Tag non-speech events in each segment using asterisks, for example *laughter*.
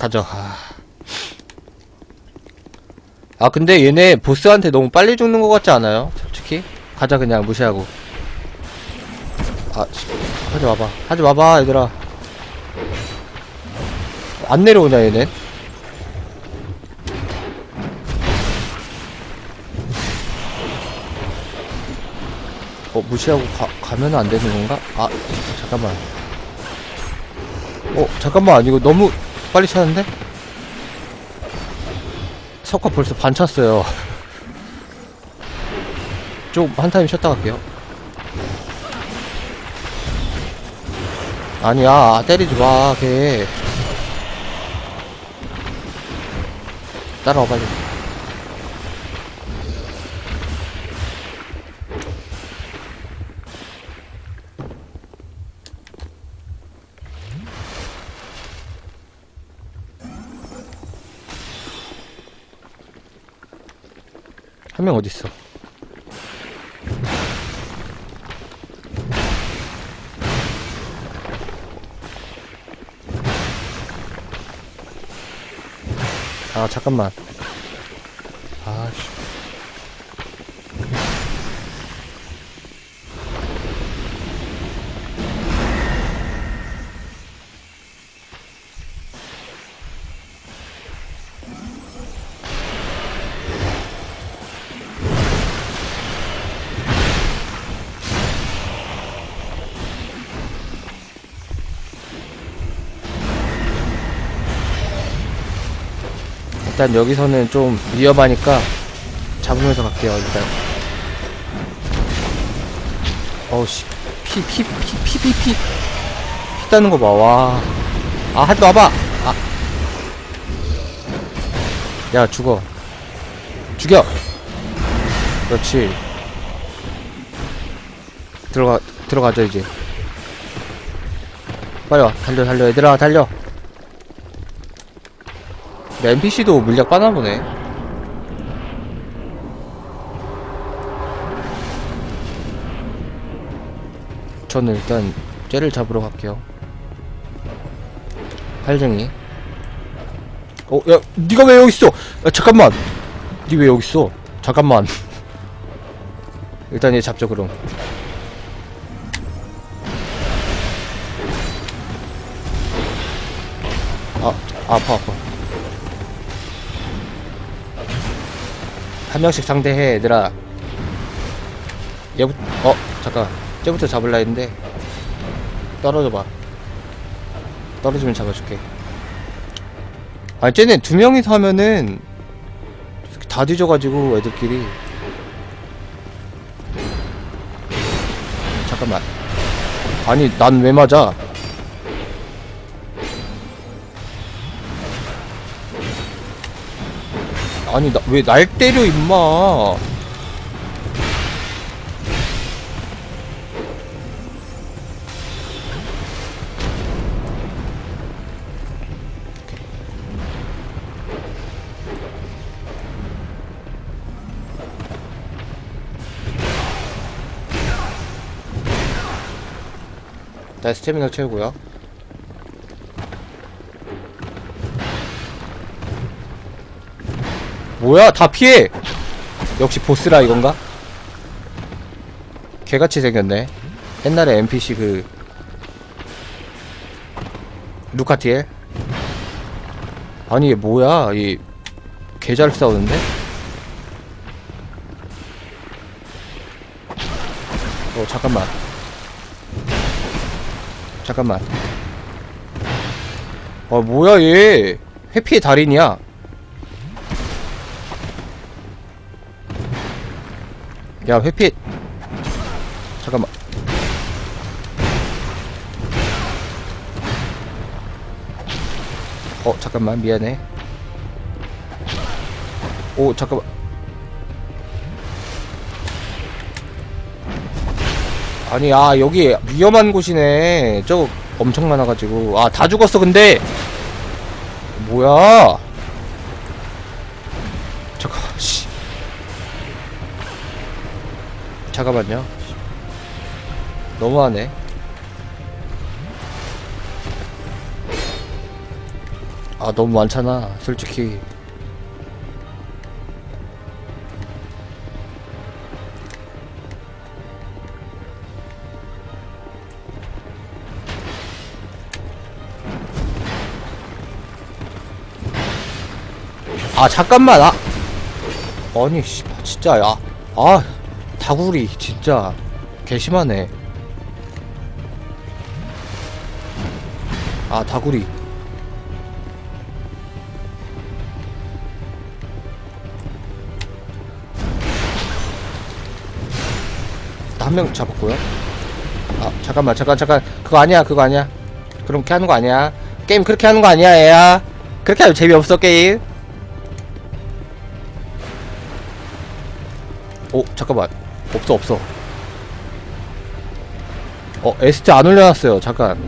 가져. 아. 아, 근데 얘네 보스한테 너무 빨리 죽는 것 같지 않아요? 솔직히? 가자, 그냥 무시하고. 아, 씨, 하지 마봐. 하지 마봐, 얘들아. 안 내려오냐, 얘네? 어, 무시하고 가, 가면 안 되는 건가? 아, 잠깐만. 어, 잠깐만. 이거 너무 빨리 차는데? 석화 벌써 반 찼어요. *laughs* 좀, 한 타임 쉬었다 갈게요. 아니야, 때리지 마, 걔. 따라와, 빨리. 한 명 어딨어? 아 잠깐만 일단 여기서는 좀 위험하니까 잡으면서 갈게요 일단. 어우씨. 피 피 피 피 피 피. 피 따는 거봐와아 하지 마봐. 아야 죽어. 죽여. 그렇지. 들어가 들어가자 이제. 빨리 와. 달려 달려. 얘들아 달려 NPC도 물약 빠나보네. 저는 일단 쟤를 잡으러 갈게요. 팔쟁이. 어, 야, 니가 왜 여기 있어? 야, 잠깐만. 니 왜 여기 있어? 잠깐만. *laughs* 일단 얘 잡죠, 그럼. 아, 아파, 아파. 한 명씩 상대해 얘들아. 얘부 어 잠깐. 쟤부터 잡을라 했는데. 떨어져봐. 떨어지면 잡아줄게. 아니 쟤네 두 명이서 하면은 다 뒤져가지고 애들끼리. 잠깐만. 아니 난 왜 맞아 아니 나왜날 때려 임마. 나 스태미나 채우고요 뭐야? 다 피해! 역시 보스라 이건가? 개같이 생겼네. 옛날에 NPC 그 루카티엘? 아니 얘 뭐야? 이 개 잘 싸우는데? 어 잠깐만. 잠깐만. 어 뭐야 얘? 회피의 달인이야 야 회피 잠깐만. 어 잠깐만. 미안해. 오 잠깐만. 아니 아 여기 위험한 곳이네. 저거 엄청 많아가지고. 아 다 죽었어 근데. 뭐야 잠깐만요. 너무하네. 아, 너무 많잖아, 솔직히. 아, 잠깐만, 아! 아니, 씨, 진짜, 야. 아, 다구리, 진짜. 개심하네. 아, 다구리. 한 명 잡았고요. 아, 잠깐만, 잠깐, 잠깐. 그거 아니야, 그거 아니야. 그렇게 하는 거 아니야. 게임 그렇게 하는 거 아니야, 얘야. 그렇게 하면 재미없어, 게임. 오, 잠깐만. 없어, 없어. 어, ST 안 올려놨어요. 잠깐.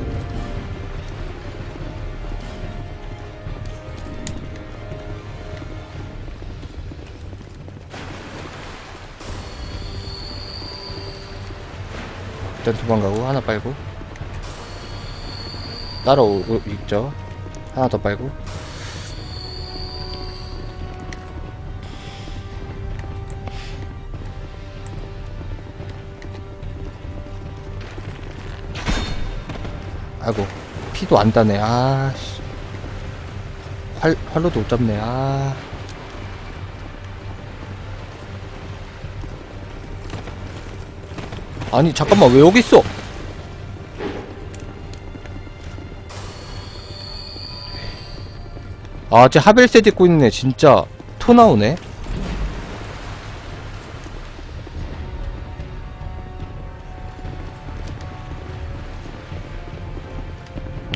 일단 도망가고 하나 빨고 따라오고 있죠 하나 더 빨고 아이고 피도 안 따네 아씨 활, 활로도 못 잡네 아 아니 잠깐만 왜 여기 있어? 아, 쟤 하벨셋 입고 있네. 진짜 토 나오네.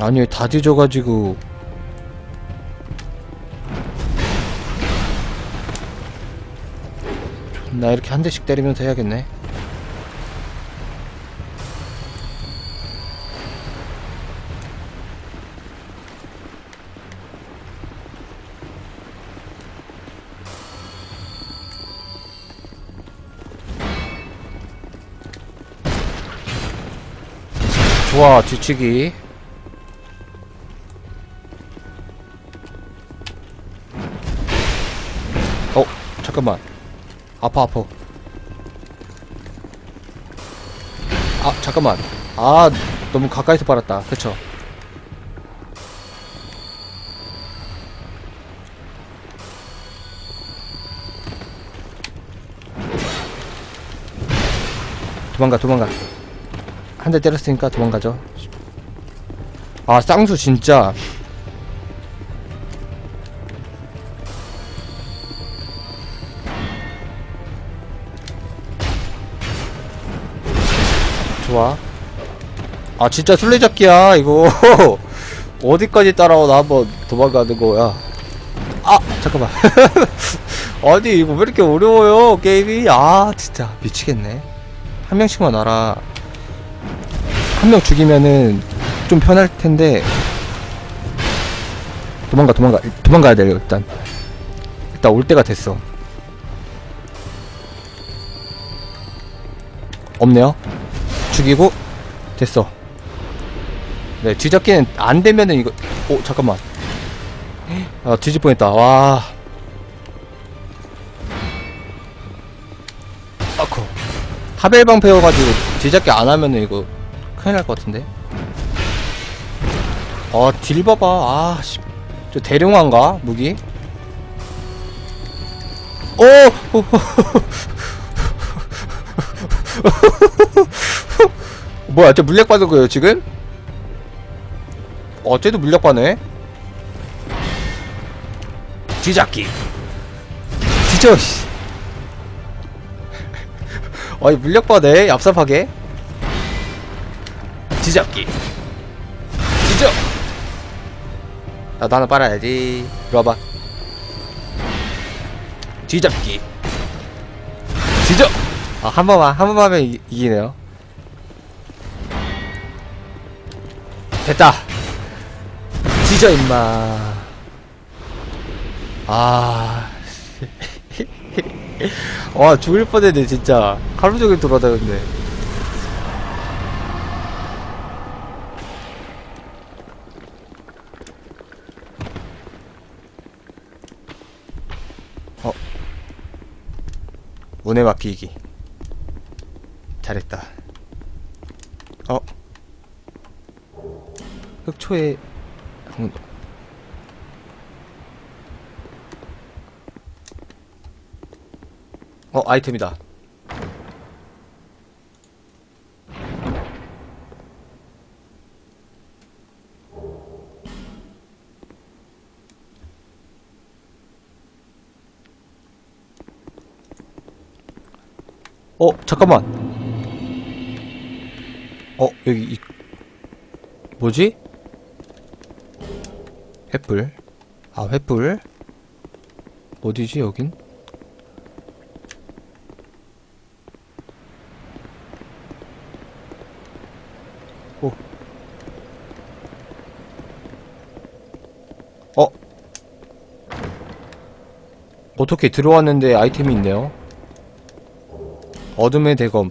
아니 왜다 뒤져가지고 나 이렇게 한 대씩 때리면서 해야겠네. 좋아 뒤치기 잠깐만. 아파 아파. 아 잠깐만. 아 너무 가까이서 빨았다. 그쵸? 도망가 도망가. 한 대 때렸으니까 도망가죠. 아, 쌍수 진짜. 아, 진짜 술래잡기야, 이거. *laughs* 어디까지 따라와, 나 한번 도망가는 거야. 아, 잠깐만. *laughs* 아니, 이거 왜 이렇게 어려워요, 게임이? 아, 진짜. 미치겠네. 한 명씩만 와라. 한명 죽이면은 좀 편할 텐데 도망가 도망가 도망가야 돼요 일단 일단 올 때가 됐어 없네요 죽이고 됐어 네 뒤잡기는 안 되면은 이거 오 잠깐만 아 뒤집 뻔했다 와 아코 하벨방 배워가지고 뒤잡기 안 하면은 이거 큰일 날 것 같은데. 아, 딜 봐봐. 아, 씨. 저 대룡한가? 무기? 오! 오! *laughs* 뭐야, 쟤 물약 받은 거예요, 지금? 어, 쟤도 물약 받네? 뒤잡기. 뒤져, 씨. 아니, 물약 받네, 얍삽하게. 뒤잡기 뒤져 나도 하나 빨아야지 이리 와봐 뒤잡기 뒤져 아, 한 번만 한 번만 하면 이, 이기네요 됐다 뒤져 임마. 아... *laughs* 와 죽을 뻔했네 진짜. 하루종일 돌아다녔네. 어. 문에 맡기기. 잘했다. 어. 흑초에 음. 어 아이템이다. 어 잠깐만. 어 여기 이 뭐지? 횃불. 아, 횃불. 어디지, 여긴? 오. 어? 어떻게 들어왔는데 아이템이 있네요? 어둠의 대검.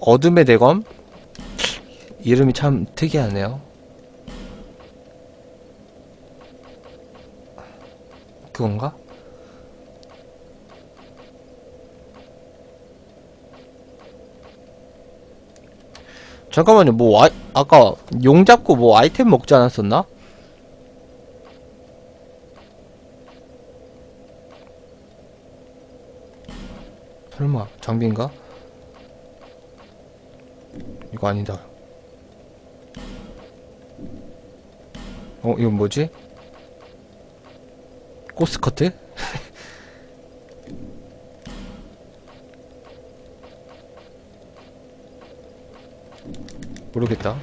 어둠의 대검? 이름이 참 특이하네요. 그건가? 잠깐만요, 뭐, 아, 아까 용 잡고 뭐 아이템 먹지 않았었나? 설마, 장비인가? 이거 아니다. 어, 이건 뭐지? 코스커트? *laughs* 모르겠다.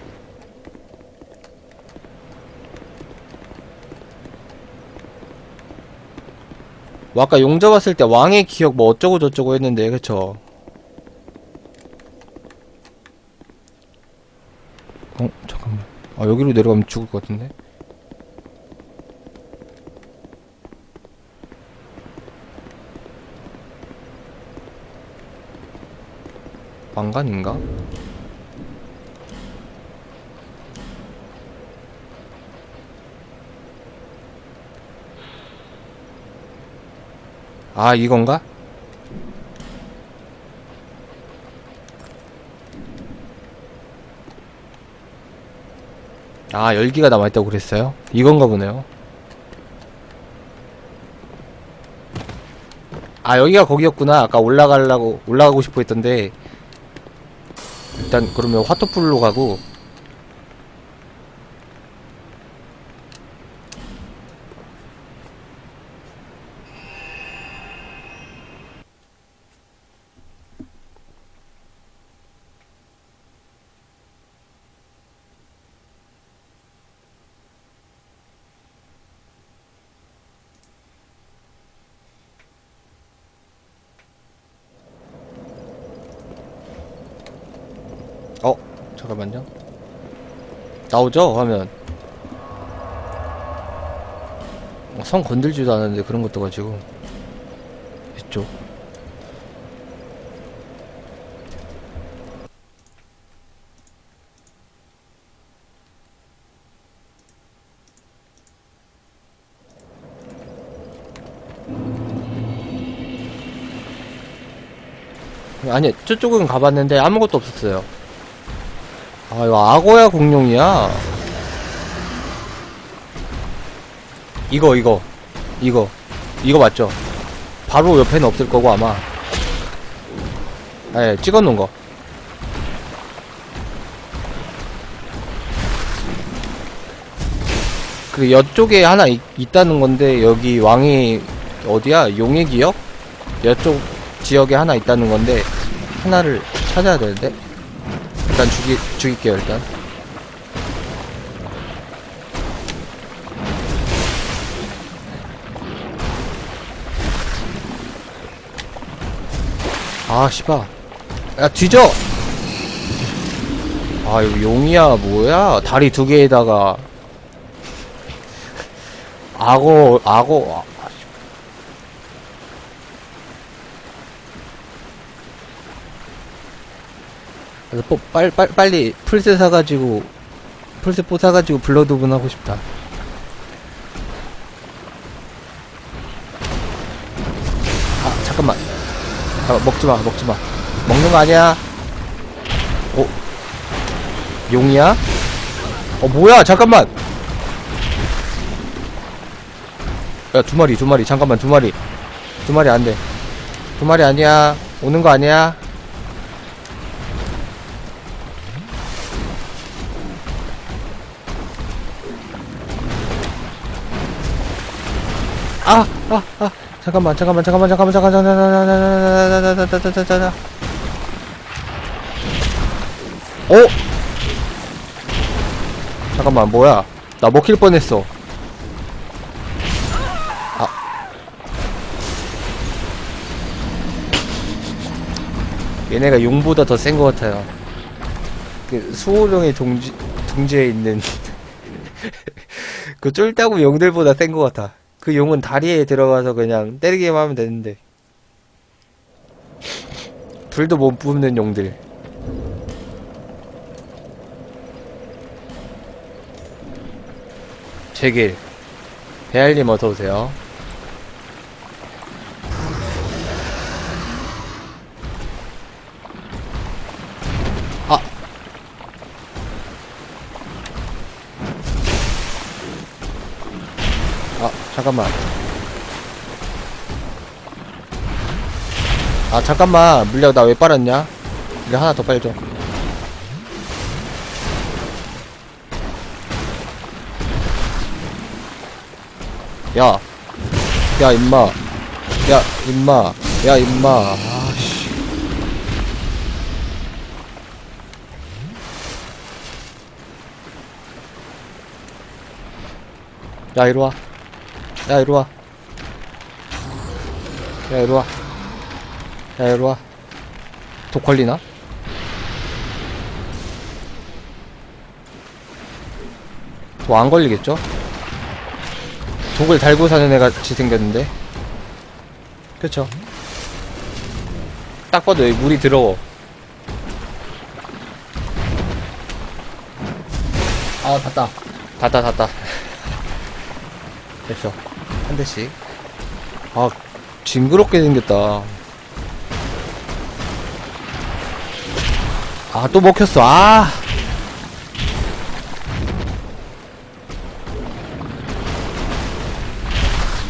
뭐 아까 용 잡았을 때 왕의 기억 뭐 어쩌고 저쩌고 했는데 그쵸? 어 잠깐만 아 여기로 내려가면 죽을 것 같은데 왕관인가? 아 이건가? 아 열기가 남아있다고 그랬어요? 이건가 보네요 아 여기가 거기였구나 아까 올라가려고 올라가고 싶어 했던데 일단 그러면 화토풀로 가고 어 잠깐만요. 나오죠? 화면. 어, 성 건들지도 않았는데 그런 것도 가지고. 이쪽. 아니 저쪽은 가봤는데 아무것도 없었어요 아 이거 악어야 공룡이야. 이거 이거. 이거. 이거 맞죠? 바로 옆에는 없을 거고 아마. 예 찍어놓은 거. 그 여쪽에 하나 있, 있다는 건데 여기 왕이 어디야? 용의 기억? 여쪽 지역에 하나 있다는 건데 하나를 찾아야 되는데 일단 죽이 죽일게요 일단. 아 씨발 야 뒤져! 아 이거 용이야 뭐야? 다리 두 개에다가. *laughs* 악어 악어 아, 그래서 뽀, 빨, 빨, 빨리 풀셋 사가지고 풀셋 뽀 사가지고 블러드분 하고 싶다. 아 잠깐만. 아, 먹지마 먹지마. 먹는 거 아니야? 어? 용이야? 어 뭐야? 잠깐만! 야 두 마리 두 마리. 잠깐만 두 마리. 두 마리 안돼. 두 마리 아니야. 오는 거 아니야 아, 아, 아, 잠깐만, 잠깐만, 잠깐만, 잠깐만, 잠깐만, 잠깐만, 잠깐만, 잠깐만, 어? 잠깐만, 뭐야? 나 먹힐 뻔했어. 아. 얘네가 용보다 더 센 것 같아요. 그 수호령의 동지, 둥지에 있는 그 쫄따구 용들보다 센 것 같아. 그 용은 다리에 들어가서 그냥 때리기만 하면 되는데. 불도 못 뿜는 용들. 제길. 배알님 어서오세요. 잠깐만. 아, 잠깐만. 물약 나 왜 빨았냐? 이거 하나 더 빨죠. 야. 야, 임마. 야, 임마. 야, 임마. 아씨. 야, 이리 와. 야, 이리 와. 야, 이리 와. 야, 이리 와. 독 걸리나? 뭐 안 걸리겠죠? 독을 달고 사는 애 같이 생겼는데. 그쵸? 딱 봐도 여기 물이 더러워. 아, 닿다. 닿다, 닿다. 됐어. 한 대씩. 아, 징그럽게 생겼다. 아, 또 먹혔어. 아!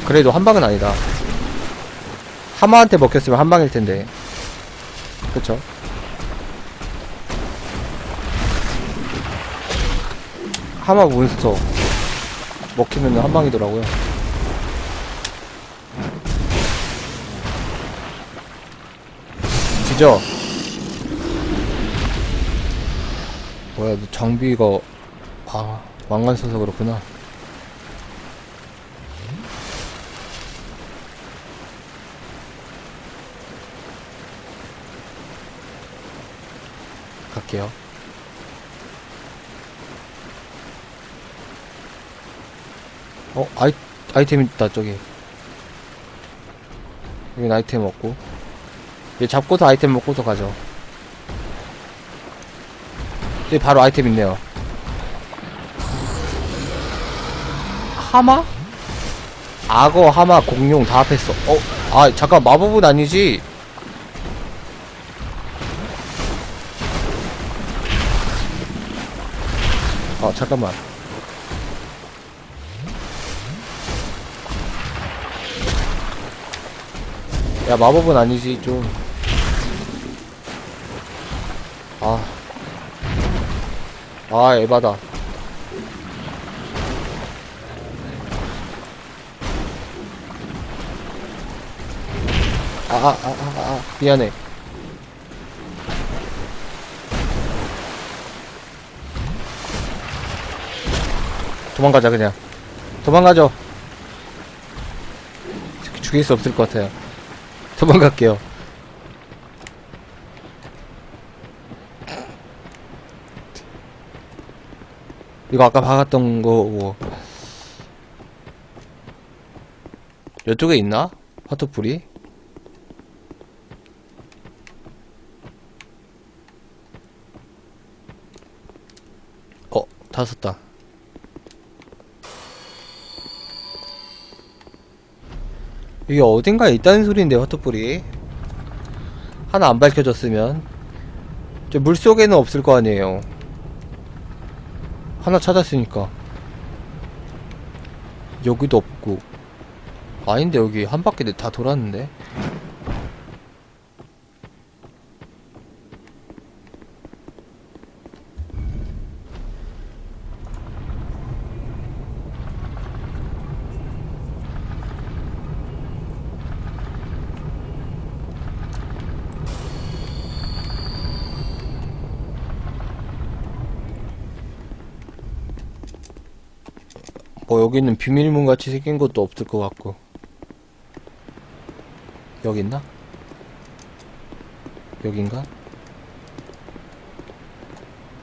그래도 한 방은 아니다. 하마한테 먹혔으면 한 방일 텐데. 그쵸? 하마 몬스터. 먹히면 한 방이더라고요. 지죠? 뭐야, 너 장비가, 아, 왕관 써서 그렇구나. 갈게요. 어, 아이, 아이템 있다, 저기. 여긴 아이템 없고. 얘 잡고서 아이템 먹고서 가죠. 여기 바로 아이템 있네요. 하마? 악어, 하마, 공룡 다 합했어. 어, 아, 잠깐, 마법은 아니지? 아, 잠깐만. 야, 마법은 아니지, 좀. 아. 아, 에바다. 아, 아, 아, 아, 아, 미안해. 도망가자, 그냥. 도망가죠. 죽일 수 없을 것 같아요. 도망갈게요. 이거 아까 박았던 거고. 이쪽에 있나? 화투풀이? 어, 다 썼다. 이게 어딘가에 있다는 소리인데, 화투풀이. 하나 안 밝혀졌으면. 저 물속에는 없을 거 아니에요. 하나 찾았으니까. 여기도 없고. 아닌데 여기 한 바퀴 다 돌았는데 뭐 여기는 비밀문 같이 생긴 것도 없을 것 같고 여기 있나? 여긴가?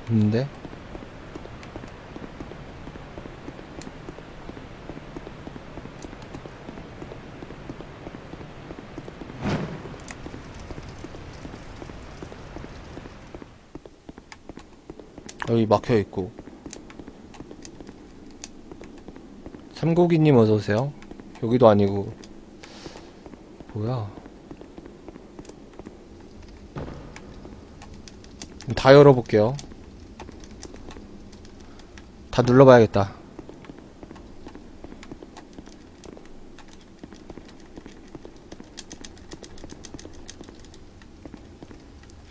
없는데? 여기 막혀있고 삼고기님 어서오세요. 여기도 아니고. 뭐야? 다 열어볼게요. 다 눌러봐야겠다.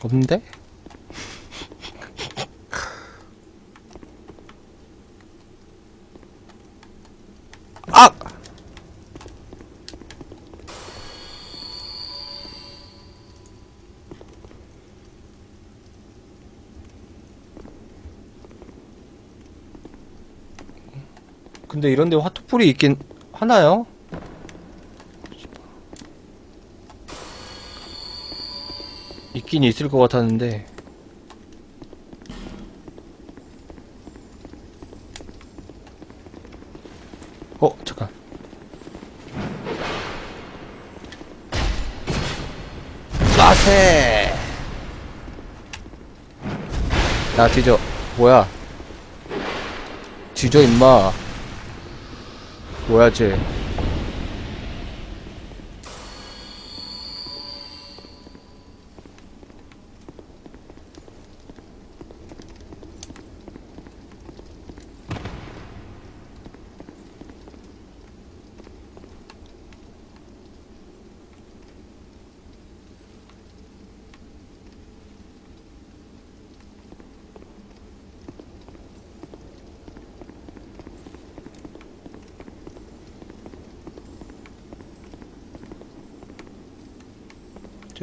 없는데? 근데 이런데 화투풀이 있긴 하나요? 있긴 있을 것 같았는데. 어 잠깐. 마세! 야 뒤져. 뭐야? 뒤져 임마 뭐야 쟤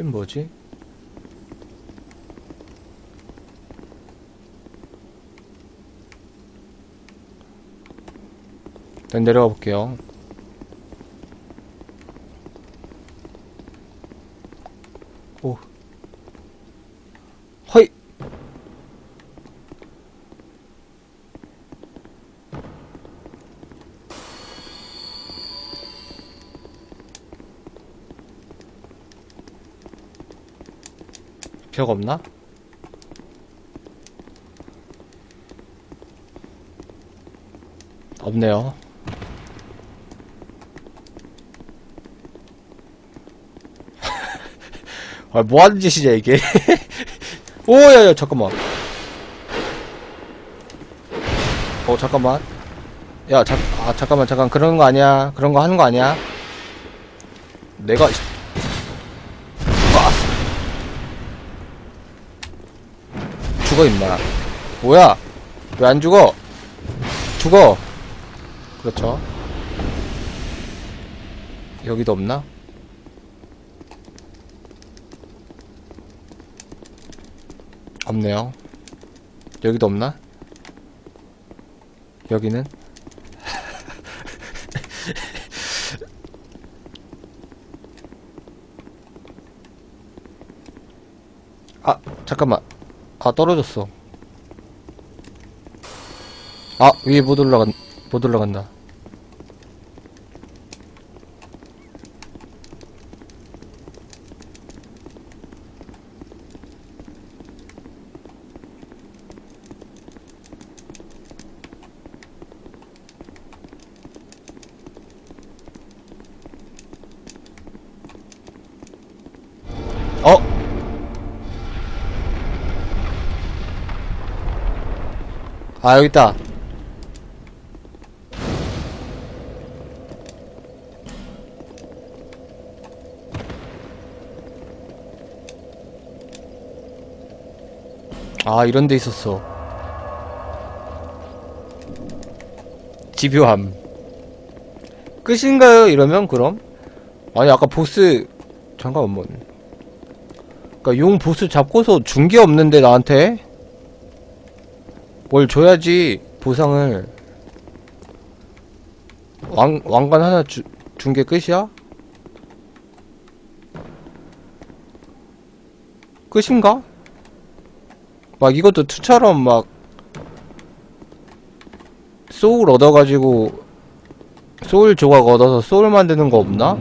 쟤 뭐지? 일단 내려가 볼게요. 벽 없나? 없네요. *laughs* 아, 뭐 하는 짓이냐, 이게. *laughs* 오, 야, 야, 잠깐만. 어, 잠깐만. 야, 잠, 아, 잠깐만, 잠깐. 그런 거 아니야. 그런 거 하는 거 아니야. 내가, 죽어, 임마. 뭐야? 왜 안 죽어? 죽어! 그렇죠. 여기도 없나? 없네요. 여기도 없나? 여기는? *laughs* 아, 잠깐만. 아, 떨어졌어. 아, 위에 못 올라간, 못 올라간다. 아 여기 있다. 아 이런 데 있었어. 집요함. 끝인가요? 이러면 그럼? 아니 아까 보스 잠깐만. 그니까 용 보스 잡고서 준 게 없는데 나한테? 뭘 줘야지 보상을 왕, 왕관 하나 주, 준게 끝이야? 끝인가? 막 이것도 투처럼 막 소울 얻어가지고 소울 조각 얻어서 소울 만드는 거 없나?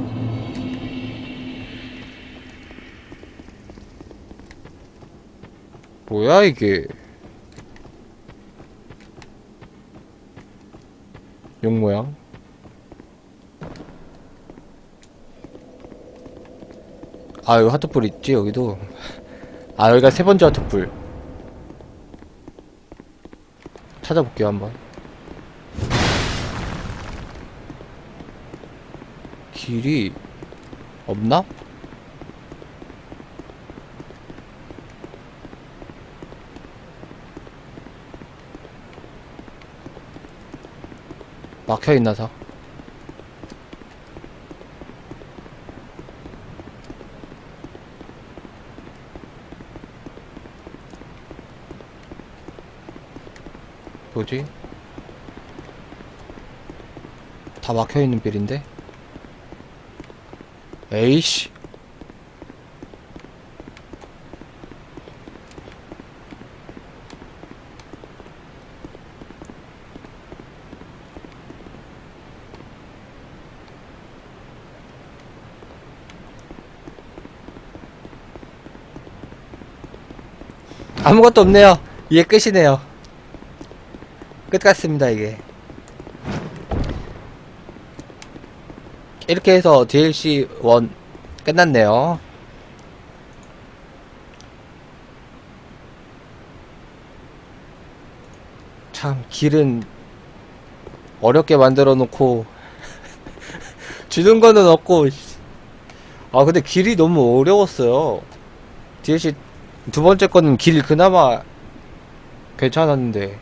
뭐야 이게 용 모양. 아 여기 하트불 있지 여기도? 아 여기가 세 번째 하트불 찾아볼게요 한번. 길이 없나? 막혀있나서 뭐지? 다 막혀있는 빌인데? 에이씨 아무것도 없네요. 이게 끝이네요. 끝 같습니다 이게. 이렇게 해서 DLC 1 끝났네요. 참 길은 어렵게 만들어 놓고 *laughs* 주는 거는 없고 씨. 아 근데 길이 너무 어려웠어요. DLC 두 번째 거는 길 그나마 괜찮았는데